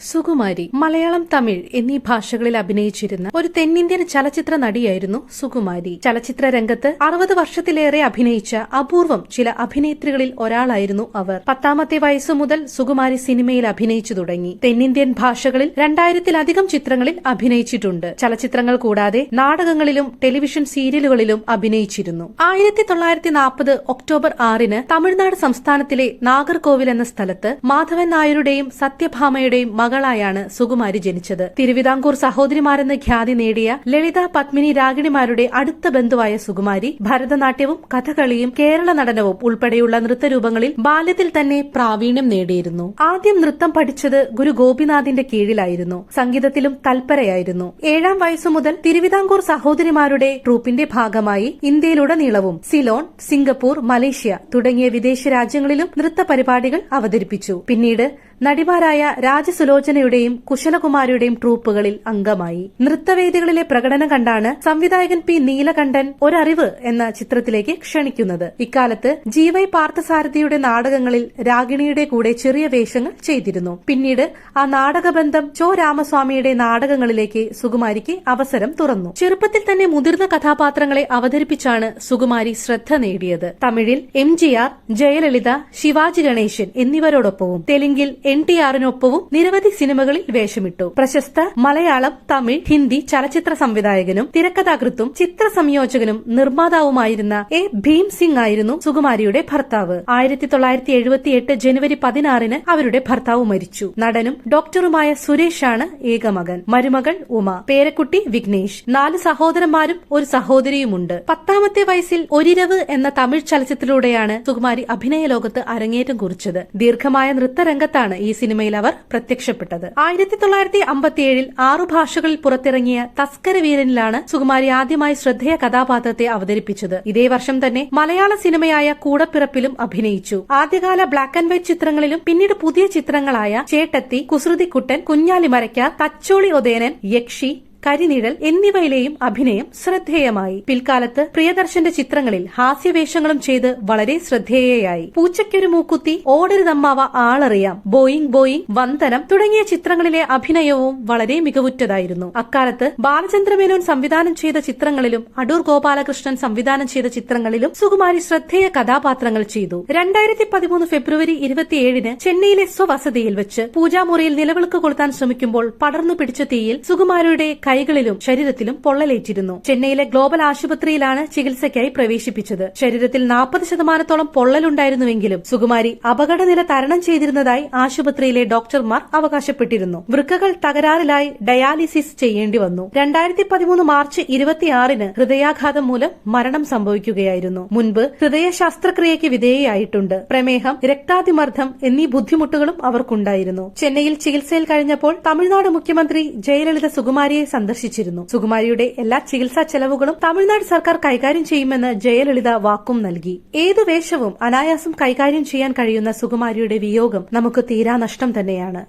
സുകുമാരി മലയാളം തമിഴ് എന്നീ ഭാഷകളിൽ അഭിനയിച്ചിരുന്ന ഒരു തെന്നിന്ത്യൻ ചലച്ചിത്ര നടിയായിരുന്നു സുകുമാരി. ചലച്ചിത്ര രംഗത്ത് അറുപത് വർഷത്തിലേറെ അഭിനയിച്ച അപൂർവം ചില അഭിനേത്രികളിൽ ഒരാളായിരുന്നു അവർ. പത്താമത്തെ വയസ്സു മുതൽ സുകുമാരി സിനിമയിൽ അഭിനയിച്ചു തുടങ്ങി. തെന്നിന്ത്യൻ ഭാഷകളിൽ രണ്ടായിരത്തിലധികം ചിത്രങ്ങളിൽ അഭിനയിച്ചിട്ടുണ്ട്. ചലച്ചിത്രങ്ങൾ കൂടാതെ നാടകങ്ങളിലും ടെലിവിഷൻ സീരിയലുകളിലും അഭിനയിച്ചിരുന്നു. ആയിരത്തി തൊള്ളായിരത്തി നാൽപ്പത് ഒക്ടോബർ ആറിന് തമിഴ്നാട് സംസ്ഥാനത്തിലെ നാഗർകോവിൽ എന്ന സ്ഥലത്ത് മാധവൻ നായരുടെയും സത്യഭാമയുടെയും മകളായാണ് സുകുമാരി ജനിച്ചത്. തിരുവിതാംകൂർ സഹോദരിമാരെന്ന് ഖ്യാതി നേടിയ ലളിത പത്മിനി രാഗിണിമാരുടെ അടുത്ത ബന്ധുവായ സുകുമാരി ഭരതനാട്യവും കഥകളിയും കേരള നടനവും ഉൾപ്പെടെയുള്ള നൃത്തരൂപങ്ങളിൽ ബാല്യത്തിൽ തന്നെ പ്രാവീണ്യം നേടിയിരുന്നു. ആദ്യം നൃത്തം പഠിച്ചത് ഗുരു ഗോപിനാഥിന്റെ കീഴിലായിരുന്നു. സംഗീതത്തിലും തൽപരയായിരുന്നു. ഏഴാം വയസ്സു മുതൽ തിരുവിതാംകൂർ സഹോദരിമാരുടെ ട്രൂപ്പിന്റെ ഭാഗമായി ഇന്ത്യയിലുടനീളവും സിലോൺ സിംഗപ്പൂർ മലേഷ്യ തുടങ്ങിയ വിദേശ രാജ്യങ്ങളിലും നൃത്ത പരിപാടികൾ അവതരിപ്പിച്ചു. പിന്നീട് നടിമാരായ രാജസുലോചനയുടെയും കുശലകുമാരിയുടെയും ട്രൂപ്പുകളിൽ അംഗമായി. നൃത്തവേദികളിലെ പ്രകടനം കണ്ടാണ് സംവിധായകൻ പി നീലകണ്ഠൻ ഒരറിവ് എന്ന ചിത്രത്തിലേക്ക് ക്ഷണിക്കുന്നത്. ഇക്കാലത്ത് ജി വൈ പാർത്ഥസാരഥിയുടെ നാടകങ്ങളിൽ രാഗിണിയുടെ കൂടെ ചെറിയ വേഷങ്ങൾ ചെയ്തിരുന്നു. പിന്നീട് ആ നാടകബന്ധം ചോ രാമസ്വാമിയുടെ നാടകങ്ങളിലേക്ക് സുകുമാരിക്ക് അവസരം തുറന്നു. ചെറുപ്പത്തിൽ തന്നെ മുതിർന്ന കഥാപാത്രങ്ങളെ അവതരിപ്പിച്ചാണ് സുകുമാരി ശ്രദ്ധ നേടിയത്. തമിഴിൽ M G R Jayalalitha Sivaji Ganesan എന്നിവരോടൊപ്പവും. തെലുങ്കിൽ എൻ ടി ആറിനൊപ്പവും നിരവധി സിനിമകളിൽ വേഷമിട്ടു. പ്രശസ്ത മലയാളം തമിഴ് ഹിന്ദി ചലച്ചിത്ര സംവിധായകനും തിരക്കഥാകൃത്തും ചിത്ര സംയോജകനും നിർമ്മാതാവുമായിരുന്ന എ ഭീം സിംഗ് ആയിരുന്നു സുകുമാരിയുടെ ഭർത്താവ്. ആയിരത്തി തൊള്ളായിരത്തി എഴുപത്തിയെട്ട് ജനുവരി പതിനാറിന് അവരുടെ ഭർത്താവ് മരിച്ചു. നടനും ഡോക്ടറുമായ സുരേഷ് സുരേഷാണ് ഏകമകൻ മരുമകൾ ഉമ പേരക്കുട്ടി വിഘ്നേഷ്. നാല് സഹോദരന്മാരും ഒരു സഹോദരിയുമുണ്ട്. പത്താമത്തെ വയസ്സിൽ ഒരിരവ് എന്ന തമിഴ് ചലച്ചിത്രത്തിലൂടെയാണ് സുകുമാരി അഭിനയ ലോകത്ത് അരങ്ങേറ്റം കുറിച്ചത്. ദീർഘമായ നൃത്തരംഗത്താണ് ഈ സിനിമയിൽ അവർ പ്രത്യക്ഷപ്പെട്ടത്. ആയിരത്തി തൊള്ളായിരത്തി അമ്പത്തിയേഴിൽ ആറു ഭാഷകളിൽ പുറത്തിറങ്ങിയ തസ്കര വീരനിലാണ് സുകുമാരി ആദ്യമായി ശ്രദ്ധേയ കഥാപാത്രത്തെ അവതരിപ്പിച്ചത്. ഇതേ വർഷം തന്നെ മലയാള സിനിമയായ കൂടപ്പിറപ്പിലും അഭിനയിച്ചു. ആദ്യകാല ബ്ലാക്ക് ആൻഡ് വൈറ്റ് ചിത്രങ്ങളിലും പിന്നീട് പുതിയ ചിത്രങ്ങളായ ചേട്ടത്തി കുസൃതിക്കുട്ടൻ കുഞ്ഞാലി മരയ്ക്ക തച്ചോളി ഒതേനൻ യക്ഷി കരിനിഴൽ എന്നിവയിലെയും അഭിനയം ശ്രദ്ധേയമായി. പിൽക്കാലത്ത് പ്രിയദർശന്റെ ചിത്രങ്ങളിൽ ഹാസ്യവേഷങ്ങളും ചെയ്ത് വളരെ ശ്രദ്ധേയയായി. പൂച്ചയ്ക്കൊരു മൂക്കുത്തി ഓടരുതമ്മാവ ആളറിയാം ബോയിങ് ബോയിങ് വന്ദനം തുടങ്ങിയ ചിത്രങ്ങളിലെ അഭിനയവും വളരെ മികവുറ്റതായിരുന്നു. അക്കാലത്ത് ബാലചന്ദ്രമേനോൻ സംവിധാനം ചെയ്ത ചിത്രങ്ങളിലും അടൂർ ഗോപാലകൃഷ്ണൻ സംവിധാനം ചെയ്ത ചിത്രങ്ങളിലും സുകുമാരി ശ്രദ്ധേയ കഥാപാത്രങ്ങൾ ചെയ്തു. രണ്ടായിരത്തി പതിമൂന്ന് ഫെബ്രുവരി ഇരുപത്തിയേഴിന് ചെന്നൈയിലെ സ്വവസതിയിൽ വെച്ച് പൂജാമുറിയിൽ നിലവിളക്ക് കൊളുത്താൻ ശ്രമിക്കുമ്പോൾ പടർന്നു പിടിച്ച തീയിൽ സുകുമാരിയുടെ കൈകളിലും ശരീരത്തിലും പൊള്ളലേറ്റിരുന്നു. ചെന്നൈയിലെ ഗ്ലോബൽ ആശുപത്രിയിലാണ് ചികിത്സയ്ക്കായി പ്രവേശിപ്പിച്ചത്. ശരീരത്തിൽ നാൽപ്പത് ശതമാനത്തോളം പൊള്ളലുണ്ടായിരുന്നുവെങ്കിലും സുകുമാരി അപകടനില തരണം ചെയ്തിരുന്നതായി ആശുപത്രിയിലെ ഡോക്ടർമാർ അവകാശപ്പെട്ടിരുന്നു. വൃക്കകൾ തകരാറിലായി ഡയാലിസിസ് ചെയ്യേണ്ടി വന്നു. രണ്ടായിരത്തി പതിമൂന്ന് മാർച്ച് ഇരുപത്തിയാറിന് ഹൃദയാഘാതം മൂലം മരണം സംഭവിക്കുകയായിരുന്നു. മുൻപ് ഹൃദയ ശസ്ത്രക്രിയയ്ക്ക് വിധേയയായിട്ടുണ്ട്. പ്രമേഹം രക്താതിമർദ്ദം എന്നീ ബുദ്ധിമുട്ടുകളും അവർക്കുണ്ടായിരുന്നു. ചെന്നൈയിൽ ചികിത്സയിൽ കഴിഞ്ഞപ്പോൾ തമിഴ്നാട് മുഖ്യമന്ത്രി ജയലളിത സുകുമാരിയെ സന്ദർശിച്ചിരുന്നു. സുകുമാരിയുടെ എല്ലാ ചികിത്സാ ചെലവുകളും തമിഴ്നാട് സർക്കാർ കൈകാര്യം ചെയ്യുമെന്ന് ജയലളിത വാക്കും നൽകി. ഏതു വേഷവും അനായാസം കൈകാര്യം ചെയ്യാൻ കഴിയുന്ന സുകുമാരിയുടെ വിയോഗം നമുക്ക് തീരാ നഷ്ടം തന്നെയാണ്.